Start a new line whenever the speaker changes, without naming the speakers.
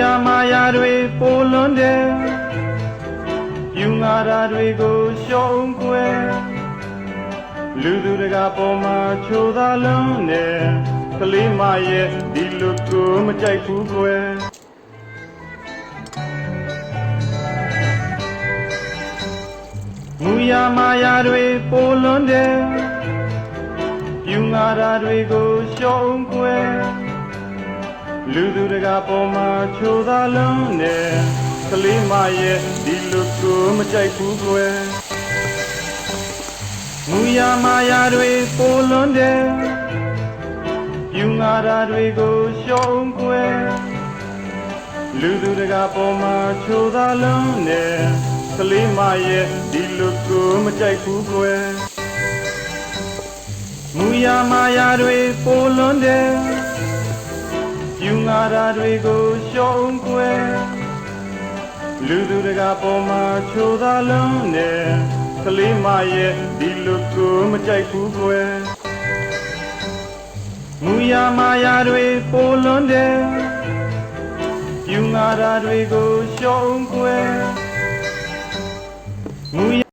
ရမာယာတွေပိုလွန်တယ်ယူငါရာတွေကိုရှုံးကွယ်လူသူတကာပေါ်မှာချိုးသာလုံးနဲ့ကလေးမရဲ့ဒီလူကိုမကြိုက်ဘူးကွယ်မူရမာယာတွေပိုလွန်တယ်ယူငါရာတွေကိုရှုံးကွယ် လူသူတကာပေါ်မှာချိုးသာလုံးနဲ့ကလေးမရဲ့ဒီလူကိုမကြိုက်ဘူးကွယ်မူရမာယာတွေပိုလွန်တယ်ယူငါရာတွေကိုရှုံးကွယ်လူသူတကာပေါ်မှာချိုးသာလုံးနဲ့ကလေးမရဲ့ဒီလူကိုမကြိုက်ဘူးကွယ်မူရမာယာတွေပိုလွန်တယ်ယူ ငါရာတွေကိုရှုံးကွယ်လူသူတကာပေါ်မှာချိုးသာလုံးနဲ့ကလေးမရဲ့ဒီလူကိုမကြိုက်ဘူးကွယ်မူရမာယာတွေပိုလွန်တယ်ယူငါရာတွေကိုရှုံးကွယ်မူရ